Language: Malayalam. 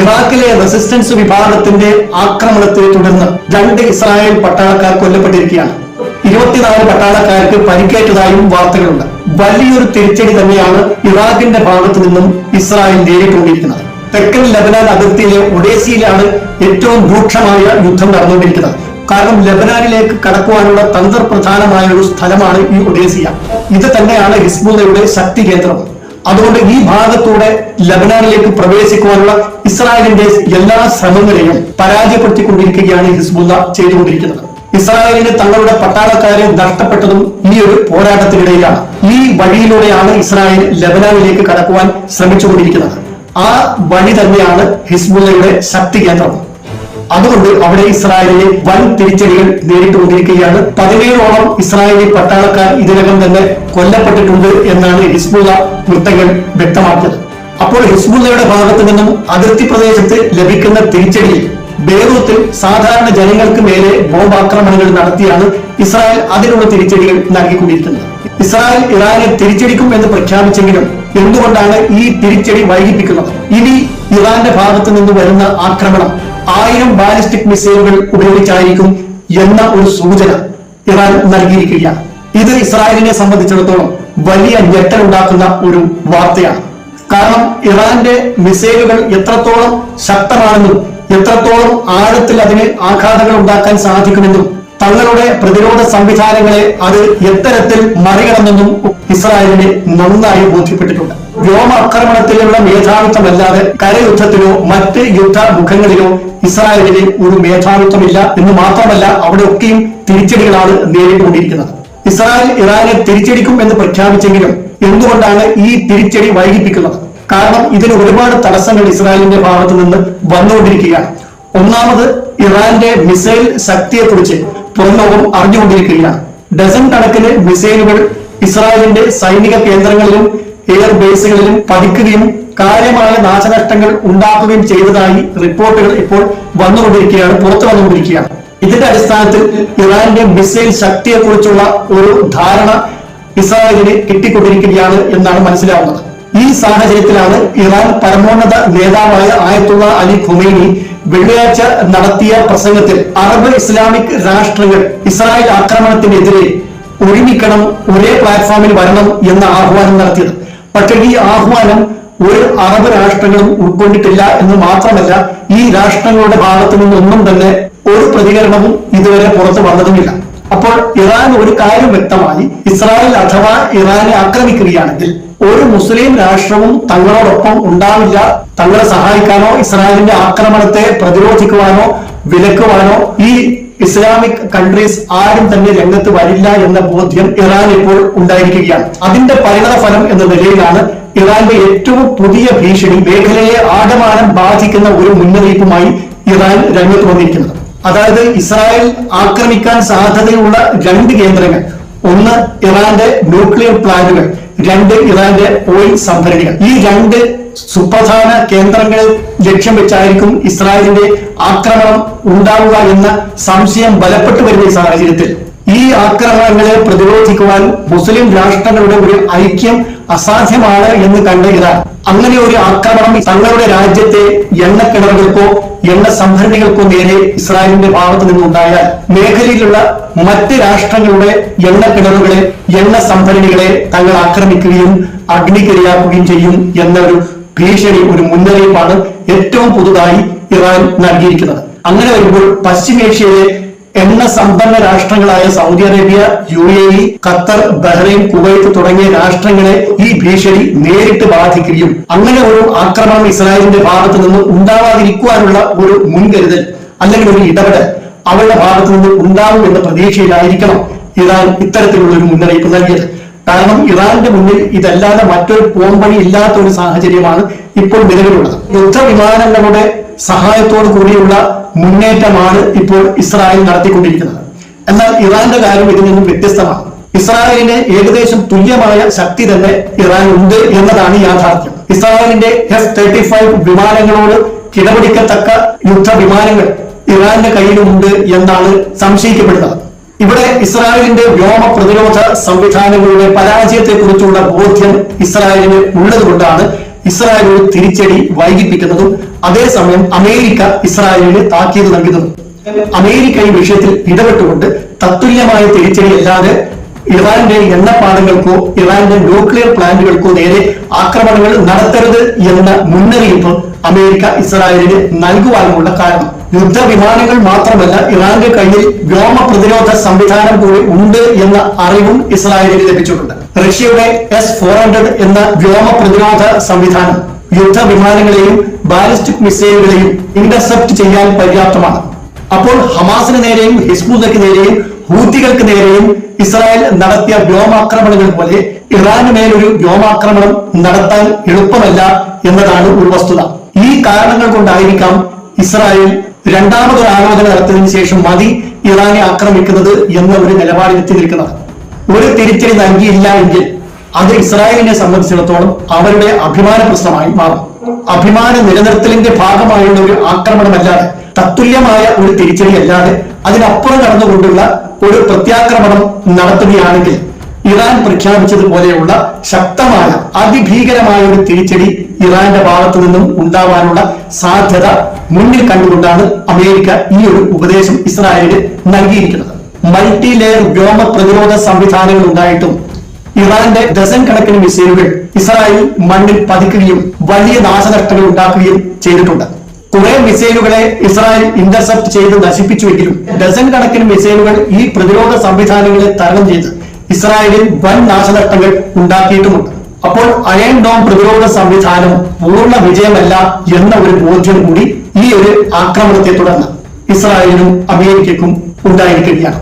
ഇറാഖിലെ റെസിസ്റ്റൻസ് വിഭാഗത്തിന്റെ ആക്രമണത്തെ തുടർന്ന് രണ്ട് ഇസ്രായേൽ പട്ടാളക്കാർ കൊല്ലപ്പെട്ടിരിക്കുകയാണ്. ഇരുപത്തിനാല് പട്ടാളക്കാർക്ക് പരിക്കേറ്റതായും വാർത്തകളുണ്ട്. വലിയൊരു തിരിച്ചടി തന്നെയാണ് ഇറാഖിന്റെ ഭാഗത്തു നിന്നും ഇസ്രായേൽ നേരിട്ടുകൊണ്ടിരിക്കുന്നത് തെക്കൻ ലബനാൻ അതിർത്തിയിലെ ഒഡേസിയിലാണ് ഏറ്റവും രൂക്ഷമായ യുദ്ധം നടന്നുകൊണ്ടിരിക്കുന്നത്. കാരണം ലബനാനിലേക്ക് കടക്കുവാനുള്ള തന്ത്രപ്രധാനമായ ഒരു സ്ഥലമാണ് ഈ ഒഡേസിയ. ഇത് തന്നെയാണ് ഹിസ്ബുള്ളയുടെ ശക്തി കേന്ദ്രം അതുകൊണ്ട് ഈ ഭാഗത്തൂടെ ലബനാനിലേക്ക് പ്രവേശിക്കുവാനുള്ള ഇസ്രായേലിന്റെ എല്ലാ ശ്രമങ്ങളെയും പരാജയപ്പെടുത്തിക്കൊണ്ടിരിക്കുകയാണ് ഹിസ്ബുല്ല ചെയ്തുകൊണ്ടിരിക്കുന്നത്. ഇസ്രായേലിന് തങ്ങളുടെ പട്ടാളക്കാരെ നഷ്ടപ്പെട്ടതും ഈ ഒരു പോരാട്ടത്തിനിടയിലാണ്. ഈ വഴിയിലൂടെയാണ് ഇസ്രായേൽ ലബനാനിലേക്ക് കടക്കുവാൻ ശ്രമിച്ചുകൊണ്ടിരിക്കുന്നത്. ആ വഴി തന്നെയാണ് ഹിസ്ബുല്ലയുടെ ശക്തി കേന്ദ്രം അതുകൊണ്ട് അവിടെ ഇസ്രായേലിലെ വൻ തിരിച്ചടികൾ നേരിട്ടുകൊണ്ടിരിക്കുകയാണ്. പതിനേഴോളം ഇസ്രായേലി പട്ടാളക്കാർ ഇതിനകം തന്നെ കൊല്ലപ്പെട്ടിട്ടുണ്ട് എന്നാണ് ഹിസ്ബുള്ള വൃത്തങ്ങൾ വ്യക്തമാക്കിയത്. അപ്പോൾ ഹിസ്ബുള്ളയുടെ ഭാഗത്തു നിന്നും അതിർത്തി പ്രദേശത്ത് ലഭിക്കുന്ന തിരിച്ചടി ബേറൂത്തിൽ സാധാരണ ജനങ്ങൾക്ക് മേലെ ബോംബാക്രമണങ്ങൾ നടത്തിയാണ് ഇസ്രായേൽ അതിനുള്ള തിരിച്ചടികൾ നൽകിക്കൊണ്ടിരിക്കുന്നത്. ഇസ്രായേൽ ഇറാനെ തിരിച്ചടിക്കും എന്ന് പ്രഖ്യാപിച്ചെങ്കിലും എന്തുകൊണ്ടാണ് ഈ തിരിച്ചടി വൈകിപ്പിക്കുന്നത്? ഇനി ഇറാന്റെ ഭാഗത്തു നിന്ന് വരുന്ന ആക്രമണം ആയിരം ബാലിസ്റ്റിക് മിസൈലുകൾ ഉപയോഗിച്ചായിരിക്കും എന്ന ഒരു സൂചന ഇറാൻ നൽകിയിരിക്കുകയാണ് ഇത് ഇസ്രായേലിനെ സംബന്ധിച്ചിടത്തോളം വലിയ ഞെട്ടലുണ്ടാക്കുന്ന ഒരു വാർത്തയാണ്. കാരണം ഇറാന്റെ മിസൈലുകൾ എത്രത്തോളം ശക്തമാണെന്നും എത്രത്തോളം ആഴത്തിൽ അതിന് ആഘാതങ്ങൾ ഉണ്ടാക്കാൻ സാധിക്കുമെന്നും തങ്ങളുടെ പ്രതിരോധ സംവിധാനങ്ങളെ അത് എത്തരത്തിൽ മറികടന്നെന്നും ഇസ്രായേലിന് നന്നായി ബോധ്യപ്പെട്ടിട്ടുണ്ട്. വ്യോമാക്രമണത്തിലുള്ള മേധാവിത്വമല്ലാതെ കരയുദ്ധത്തിലോ മറ്റ് യുദ്ധ മുഖങ്ങളിലോ ഇസ്രായേലിന് ഒരു മേധാവിത്വമില്ല എന്ന് മാത്രമല്ല അവിടെയൊക്കെയും തിരിച്ചടികളാണ് നേരിട്ടുകൊണ്ടിരിക്കുന്നത്. ഇസ്രായേൽ ഇറാനെ തിരിച്ചടിക്കും എന്ന് പ്രഖ്യാപിച്ചെങ്കിലും എന്തുകൊണ്ടാണ് ഈ തിരിച്ചടി വൈകിപ്പിക്കുന്നത്? കാരണം ഇതിന് ഒരുപാട് തടസ്സങ്ങൾ ഇസ്രായേലിന്റെ ഭാഗത്ത് നിന്ന് വന്നുകൊണ്ടിരിക്കുകയാണ്. ഒന്നാമത് ഇറാന്റെ മിസൈൽ ശക്തിയെക്കുറിച്ച് പുറംലോകം അറിഞ്ഞുകൊണ്ടിരിക്കുകയാണ്. ഡസൻ കണക്കിന് മിസൈലുകൾ ഇസ്രായേലിന്റെ സൈനിക കേന്ദ്രങ്ങളിലും എയർ ബേസുകളിലും പതിക്കുകയും കാര്യമായ നാശനഷ്ടങ്ങൾ ഉണ്ടാക്കുകയും ചെയ്തതായി റിപ്പോർട്ടുകൾ ഇപ്പോൾ വന്നുകൊണ്ടിരിക്കുകയാണ് പുറത്തു വന്നുകൊണ്ടിരിക്കുകയാണ്. ഇതിന്റെ അടിസ്ഥാനത്തിൽ ഇറാന്റെ മിസൈൽ ശക്തിയെക്കുറിച്ചുള്ള ഒരു ധാരണ ഇസ്രായേലിന് കിട്ടിക്കൊണ്ടിരിക്കുകയാണ് എന്നാണ് മനസ്സിലാവുന്നത്. ഈ സാഹചര്യത്തിലാണ് ഇറാൻ പരമോന്നത നേതാവായ ആയത്തുള്ള അലി ഖുമൈനി വെള്ളിയാഴ്ച നടത്തിയ പ്രസംഗത്തിൽ അറബ് ഇസ്ലാമിക് രാഷ്ട്രങ്ങൾ ഇസ്രായേൽ ആക്രമണത്തിനെതിരെ ഒരുമിക്കണം ഒരേ പ്ലാറ്റ്ഫോമിൽ വരണം എന്ന ആഹ്വാനം നടത്തിയത്. പക്ഷേ ഈ ആഹ്വാനം ഒരു അറബ് രാഷ്ട്രങ്ങളും ഉൾക്കൊണ്ടിട്ടില്ല എന്ന് മാത്രമല്ല ഈ രാഷ്ട്രങ്ങളുടെ ഭാഗത്തു നിന്നൊന്നും തന്നെ ഒരു പ്രതികരണവും ഇതുവരെ പുറത്തു വന്നതുമില്ല. അപ്പോൾ ഇറാൻ ഒരു കാര്യം വ്യക്തമായി ഇസ്രായേൽ അഥവാ ഇറാനെ ആക്രമിക്കുകയാണെങ്കിൽ ഒരു മുസ്ലിം രാഷ്ട്രവും തങ്ങളോടൊപ്പം ഉണ്ടാവില്ല. തങ്ങളെ സഹായിക്കാനോ ഇസ്രായേലിന്റെ ആക്രമണത്തെ പ്രതിരോധിക്കുവാനോ വിലക്കുവാനോ ഈ ഇസ്ലാമിക് കൺട്രീസ് ആരും തന്നെ രംഗത്ത് വരില്ല എന്ന ബോധ്യം ഇറാൻ ഇപ്പോൾ ഉണ്ടായിരിക്കുകയാണ്. അതിന്റെ പരിണത ഫലം എന്ന നിലയിലാണ് ഇറാന്റെ ഏറ്റവും പുതിയ ഭീഷണി മേഖലയെ ആകമാനം ബാധിക്കുന്ന ഒരു മുന്നറിയിപ്പുമായി ഇറാൻ രംഗത്ത് വന്നിരിക്കുന്നത്. അതായത് ഇസ്രായേൽ ആക്രമിക്കാൻ സാധ്യതയുള്ള രണ്ട് കേന്ദ്രങ്ങൾ. ഒന്ന് ഇറാന്റെ ന്യൂക്ലിയർ പ്ലാന്റുകൾ രണ്ട് ഇറാന്റെ ഓയിൽ സംഭരണികൾ. ഈ രണ്ട് സുപ്രധാന കേന്ദ്രങ്ങൾ ലക്ഷ്യം വെച്ചായിരിക്കും ഇസ്രായേലിന്റെ ആക്രമണം ഉണ്ടാവുക എന്ന സംശയം ബലപ്പെട്ടു വരുന്ന സാഹചര്യത്തിൽ. ഈ ആക്രമണങ്ങളെ പ്രതിരോധിക്കുവാൻ മുസ്ലിം രാഷ്ട്രങ്ങളുടെ ഒരു ഐക്യം അസാധ്യമാണ് എന്ന് കണ്ട അങ്ങനെ ഒരു ആക്രമണം തങ്ങളുടെ രാജ്യത്തെ എണ്ണക്കിണറുകൾക്കോ എണ്ണ സംഭരണികൾക്കോ നേരെ ഇസ്രായേലിന്റെ ഭാഗത്ത് നിന്നുണ്ടായാൽ മേഖലയിലുള്ള മറ്റ് രാഷ്ട്രങ്ങളുടെ എണ്ണക്കിണറുകളെ എണ്ണ സംഭരണികളെ തങ്ങൾ ആക്രമിക്കുകയും അഗ്നിക്കിരയാക്കുകയും ചെയ്യും എന്നൊരു ഭീഷണി ഒരു മുന്നറിയിപ്പാണ് ഏറ്റവും പുതുതായി ഇറാൻ നൽകിയിരിക്കുന്നത്. അങ്ങനെ വരുമ്പോൾ പശ്ചിമേഷ്യയിലെ എണ്ണ സമ്പന്ന രാഷ്ട്രങ്ങളായ Saudi Arabia U A E Qatar Bahrain Kuwait തുടങ്ങിയ രാഷ്ട്രങ്ങളെ ഈ ഭീഷണി നേരിട്ട് ബാധിക്കുകയും അങ്ങനെ ഒരു ആക്രമണം ഇസ്രായേലിന്റെ ഭാഗത്ത് നിന്ന് ഉണ്ടാവാതിരിക്കുവാനുള്ള ഒരു മുൻകരുതൽ അല്ലെങ്കിൽ ഒരു ഇടപെടൽ അവരുടെ ഭാഗത്ത് നിന്ന് ഉണ്ടാവും എന്ന പ്രതീക്ഷയിലായിരിക്കണം ഇറാൻ ഇത്തരത്തിലുള്ള ഒരു മുന്നറിയിപ്പ് നൽകിയത്. കാരണം ഇറാന്റെ മുന്നിൽ ഇതല്ലാതെ മറ്റൊരു പോംവഴി ഇല്ലാത്ത ഒരു സാഹചര്യമാണ് ഇപ്പോൾ നിലവിലുള്ളത്. യുദ്ധവിമാനങ്ങളുടെ സഹായത്തോടു കൂടിയുള്ള മുന്നേറ്റമാണ് ഇപ്പോൾ ഇസ്രായേൽ നടത്തിക്കൊണ്ടിരിക്കുന്നത്. എന്നാൽ ഇറാന്റെ കാര്യം ഇതിൽ നിന്നും വ്യത്യസ്തമാണ്. ഇസ്രായേലിന് ഏകദേശം തുല്യമായ ശക്തി തന്നെ ഇറാൻ ഉണ്ട് എന്നതാണ് യാഥാർത്ഥ്യം. ഇസ്രായേലിന്റെ എസ് തേർട്ടി ഫൈവ് വിമാനങ്ങളോട് കിടപിടിക്കത്തക്ക യുദ്ധ വിമാനങ്ങൾ ഇറാന്റെ കയ്യിലുമുണ്ട് എന്നാണ് സംശയിക്കപ്പെടുന്നത്. ഇവിടെ ഇസ്രായേലിന്റെ വ്യോമ പ്രതിരോധ സംവിധാനങ്ങളുടെ പരാജയത്തെക്കുറിച്ചുള്ള ബോധ്യം ഇസ്രായേലിന് ഉള്ളതുകൊണ്ടാണ് ഇസ്രായേൽ ഒരു തിരിച്ചടി വൈകിപ്പിക്കുന്നതും അതേസമയം അമേരിക്ക ഇസ്രായേലിന് താക്കീത് നൽകുന്നതും. അമേരിക്ക ഈ വിഷയത്തിൽ ഇടപെട്ടുകൊണ്ട് തത്തുല്യമായ തിരിച്ചടി അല്ലാതെ ഇറാന്റെ എണ്ണപ്പാടങ്ങൾക്കോ ഇറാന്റെ ന്യൂക്ലിയർ പ്ലാന്റുകൾക്കോ നേരെ ആക്രമണങ്ങൾ നടത്തരുത് എന്ന മുന്നറിയിപ്പ് അമേരിക്ക ഇസ്രായേലിന് നൽകുവാനുമുള്ള കാരണം. യുദ്ധവിമാനങ്ങൾ മാത്രമല്ല ഇറാന്റെ കയ്യിൽ വ്യോമ പ്രതിരോധ സംവിധാനം കൂടി ഉണ്ട് എന്ന അറിവും ഇസ്രായേലിന് ലഭിച്ചിട്ടുണ്ട്. റഷ്യയുടെ എസ് ഫോർ ഹൺഡ്രഡ് എന്ന വ്യോമ പ്രതിരോധ സംവിധാനം യുദ്ധവിമാനങ്ങളെയും ബാലിസ്റ്റിക് മിസൈലുകളെയും ഇന്റർസെപ്റ്റ് ചെയ്യാൻ പര്യാപ്തമാണ്. അപ്പോൾ ഹമാസിന് നേരെയും ഹിസ്ബുദക്ക് നേരെയും ഹൂത്തികൾക്ക് നേരെയും ഇസ്രായേൽ നടത്തിയ വ്യോമാക്രമണങ്ങൾ പോലെ ഇറാന് മേലൊരു വ്യോമാക്രമണം നടത്താൻ എളുപ്പമല്ല എന്നതാണ് ഒരു വസ്തുത. ഈ കാരണങ്ങൾ കൊണ്ടായിരിക്കാം ഇസ്രായേൽ രണ്ടാമതൊരു ആലോചന നടത്തിയതിനു ശേഷം മതി ഇറാനെ ആക്രമിക്കുന്നത് എന്ന ഒരു നിലപാടിലെത്തി നിൽക്കുന്നത് ഒരു തിരിച്ചടി നൽകിയില്ല എങ്കിൽ അത് ഇസ്രായേലിനെ സംബന്ധിച്ചിടത്തോളം അവരുടെ അഭിമാന പ്രശ്നമായി മാറും. അഭിമാന നിലനിർത്തലിന്റെ ഭാഗമായുള്ള ഒരു ആക്രമണമല്ലാതെ തത്തുല്യമായ ഒരു തിരിച്ചടി അല്ലാതെ അതിനപ്പുറം കടന്നുകൊണ്ടുള്ള ഒരു പ്രത്യാക്രമണം നടത്തുകയാണെങ്കിൽ ഇറാൻ പ്രഖ്യാപിച്ചതുപോലെയുള്ള ശക്തമായ അതിഭീകരമായ ഒരു തിരിച്ചടി ഇറാന്റെ ഭാഗത്തു നിന്നും ഉണ്ടാവാനുള്ള സാധ്യത മുന്നിൽ കണ്ടുകൊണ്ടാണ് അമേരിക്ക ഈ ഒരു ഉപദേശം ഇസ്രായേലിന് നൽകിയിരിക്കുന്നത്. മൾട്ടി ലെയർ വ്യോമ പ്രതിരോധ സംവിധാനങ്ങൾ ഉണ്ടായിട്ടും ഇറാന്റെ ഡസൻ കണക്കിന് മിസൈലുകൾ ഇസ്രായേൽ മണ്ണിൽ പതിക്കുകയും വലിയ നാശനഷ്ടങ്ങൾ ഉണ്ടാക്കുകയും ചെയ്തിട്ടുണ്ട്. കുറെ മിസൈലുകളെ ഇസ്രായേൽ ഇന്റർസെപ്റ്റ് ചെയ്ത് നശിപ്പിച്ചുവെങ്കിലും ഡസൻ കണക്കിന് മിസൈലുകൾ ഈ പ്രതിരോധ സംവിധാനങ്ങളെ തരണം ചെയ്ത് ഇസ്രായേലിൽ വൻ നാശനഷ്ടങ്ങൾ ഉണ്ടാക്കിയിട്ടുമുണ്ട്. അപ്പോൾ അയൺ ഡോം പ്രതിരോധ സംവിധാനം പൂർണ വിജയമല്ല എന്ന ഒരു ബോധ്യം കൂടി ഈ ഒരു ആക്രമണത്തെ തുടർന്ന് ഇസ്രായേലിനും അമേരിക്കക്കും ഉണ്ടായിരിക്കുകയാണ്.